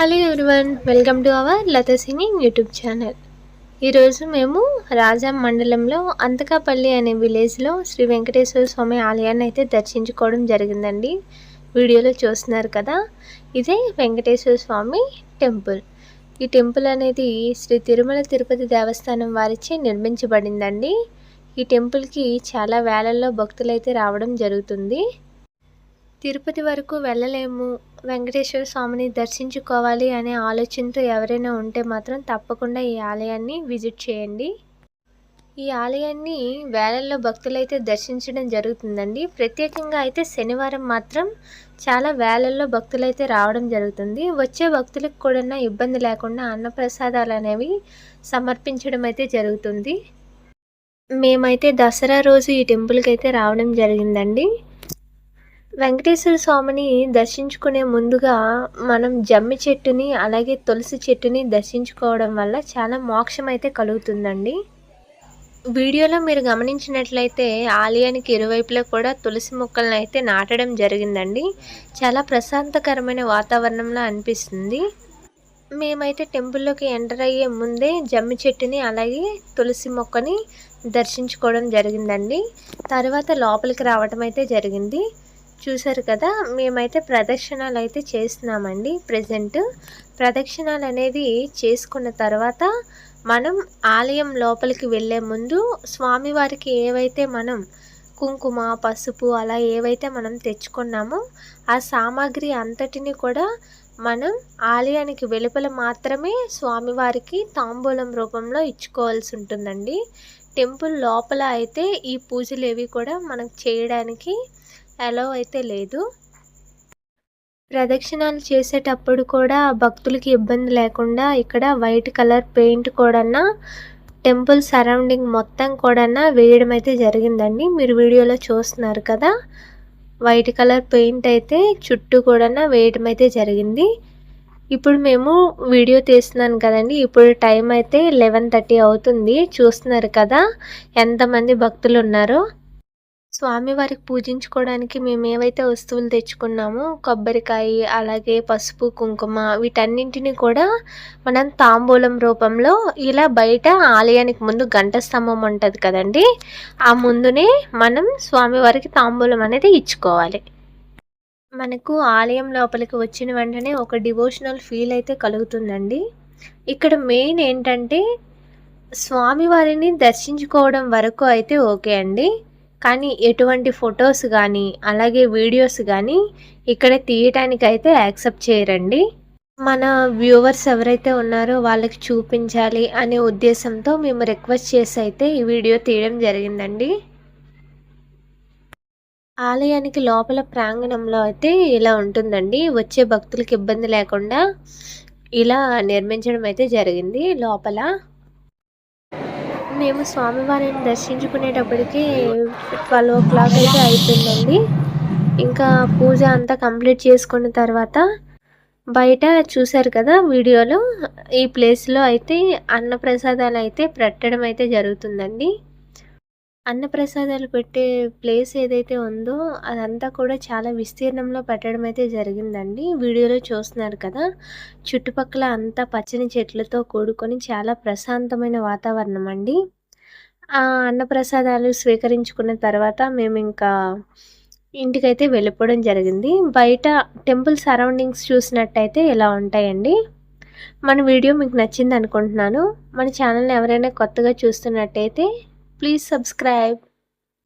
Hello everyone welcome to our Latha singing YouTube channel. ఈరోజు మేము రాజాం మండలంలో అంతకాపల్లి అనే విలేజ్లో శ్రీ వెంకటేశ్వర స్వామి ఆలయాన్ని అయితే దర్శించుకోవడం జరిగిందండి. వీడియోలో చూస్తున్నారు కదా ఇదే వెంకటేశ్వర స్వామి టెంపుల్. ఈ టెంపుల్ అనేది శ్రీ తిరుమల తిరుపతి దేవస్థానం వారిచే నిర్మించబడిందండి. ఈ టెంపుల్కి చాలా వేలల్లో భక్తులైతే రావడం జరుగుతుంది. తిరుపతి వరకు వెళ్ళలేము వెంకటేశ్వర స్వామిని దర్శించుకోవాలి అనే ఆలోచనతో ఎవరైనా ఉంటే మాత్రం తప్పకుండా ఈ ఆలయాన్ని విజిట్ చేయండి. ఈ ఆలయాన్ని వేలల్లో భక్తులైతే దర్శించడం జరుగుతుందండి. ప్రత్యేకంగా అయితే శనివారం మాత్రం చాలా వేలల్లో భక్తులైతే రావడం జరుగుతుంది. వచ్చే భక్తులకు కూడా ఇబ్బంది లేకుండా అన్నప్రసాదాలు అనేవి సమర్పించడం అయితే జరుగుతుంది. మేమైతే దసరా రోజు ఈ టెంపుల్కి అయితే రావడం జరిగిందండి. వెంకటేశ్వర స్వామిని దర్శించుకునే ముందుగా మనం జమ్మి చెట్టుని అలాగే తులసి చెట్టుని దర్శించుకోవడం వల్ల చాలా మోక్షం అయితే కలుగుతుందండి. వీడియోలో మీరు గమనించినట్లయితే ఆలయానికి ఇరువైపులా కూడా తులసి మొక్కలను అయితే నాటడం జరిగిందండి. చాలా ప్రశాంతకరమైన వాతావరణంలో అనిపిస్తుంది. మేమైతే టెంపుల్లోకి ఎంటర్ అయ్యే ముందే జమ్మి చెట్టుని అలాగే తులసి మొక్కని దర్శించుకోవడం జరిగిందండి. తర్వాత లోపలికి రావటం అయితే జరిగింది. చూసారు కదా మేమైతే ప్రదక్షిణాలు అయితే చేస్తున్నామండి ప్రజెంట్ ప్రదక్షిణాలు అనేది చేసుకున్న తర్వాత మనం ఆలయం లోపలికి వెళ్ళే ముందు స్వామివారికి ఏవైతే మనం కుంకుమ పసుపు అలా ఏవైతే మనం తెచ్చుకున్నామో ఆ సామాగ్రి అంతటిని కూడా మనం ఆలయానికి వెలుపల మాత్రమే స్వామివారికి తాంబూలం రూపంలో ఇచ్చుకోవాల్సి ఉంటుందండి. టెంపుల్ లోపల అయితే ఈ పూజలు ఏవి కూడా మనకు చేయడానికి అలౌ అయితే లేదు. ప్రదక్షిణాలు చేసేటప్పుడు కూడా భక్తులకి ఇబ్బంది లేకుండా ఇక్కడ వైట్ కలర్ పెయింట్ కూడా టెంపుల్ సరౌండింగ్ మొత్తం కూడా వేయడం అయితే జరిగిందండి. మీరు వీడియోలో చూస్తున్నారు కదా వైట్ కలర్ పెయింట్ అయితే చుట్టూ కూడా వేయడం అయితే జరిగింది. ఇప్పుడు మేము వీడియో తీస్తున్నాను కదండి ఇప్పుడు టైం అయితే లెవెన్ థర్టీ అవుతుంది. చూస్తున్నారు కదా ఎంతమంది భక్తులు ఉన్నారో. స్వామివారికి పూజించుకోవడానికి మేము ఏవైతే వస్తువులు తెచ్చుకున్నామో కొబ్బరికాయ అలాగే పసుపు కుంకుమ వీటన్నింటిని కూడా మనం తాంబూలం రూపంలో ఇలా బయట ఆలయానికి ముందు గంట స్తంభం ఉంటుంది కదండి ఆ ముందునే మనం స్వామివారికి తాంబూలం అనేది ఇచ్చుకోవాలి. మనకు ఆలయం లోపలికి వచ్చిన వెంటనే ఒక డివోషనల్ ఫీల్ అయితే కలుగుతుందండి. ఇక్కడ మెయిన్ ఏంటంటే స్వామివారిని దర్శించుకోవడం వరకు అయితే ఓకే అండి. కానీ ఎటువంటి ఫొటోస్ కానీ అలాగే వీడియోస్ కానీ ఇక్కడ తీయటానికి అయితే యాక్సెప్ట్ చేయరండి. మన వ్యూవర్స్ ఎవరైతే ఉన్నారో వాళ్ళకి చూపించాలి అనే ఉద్దేశంతో మేము రిక్వెస్ట్ చేసి అయితే ఈ వీడియో తీయడం జరిగిందండి. ఆలయానికి లోపల ప్రాంగణంలో అయితే ఇలా ఉంటుందండి. వచ్చే భక్తులకు ఇబ్బంది లేకుండా ఇలా నిర్మించడం అయితే జరిగింది లోపల. మేము స్వామివారిని దర్శించుకునేటప్పటికి ట్వెల్వ్ ఓ క్లాక్ అయితే అయిపోయిందండి. ఇంకా పూజ అంతా కంప్లీట్ చేసుకున్న తర్వాత బయట చూశారు కదా వీడియోలో ఈ ప్లేస్లో అయితే అన్నప్రసాదాలు అయితే పెట్టడం అయితే జరుగుతుందండి. అన్నప్రసాదాలు పెట్టే ప్లేస్ ఏదైతే ఉందో అదంతా కూడా చాలా విస్తీర్ణంలో పెట్టడం అయితే జరిగిందండి. వీడియోలో చూస్తున్నారు కదా చుట్టుపక్కల అంతా పచ్చని చెట్లతో కూడుకొని చాలా ప్రశాంతమైన వాతావరణం అండి ఆ అన్నప్రసాదాలు స్వీకరించుకున్న తర్వాత మేము ఇంకా ఇంటికైతే వెళ్ళిపోవడం జరిగింది. బయట టెంపుల్ సరౌండింగ్స్ చూసినట్టయితే ఇలా ఉంటాయండి. మన వీడియో మీకు నచ్చింది అనుకుంటున్నాను మన ఛానల్ని ఎవరైనా కొత్తగా చూస్తున్నట్టయితే Please subscribe.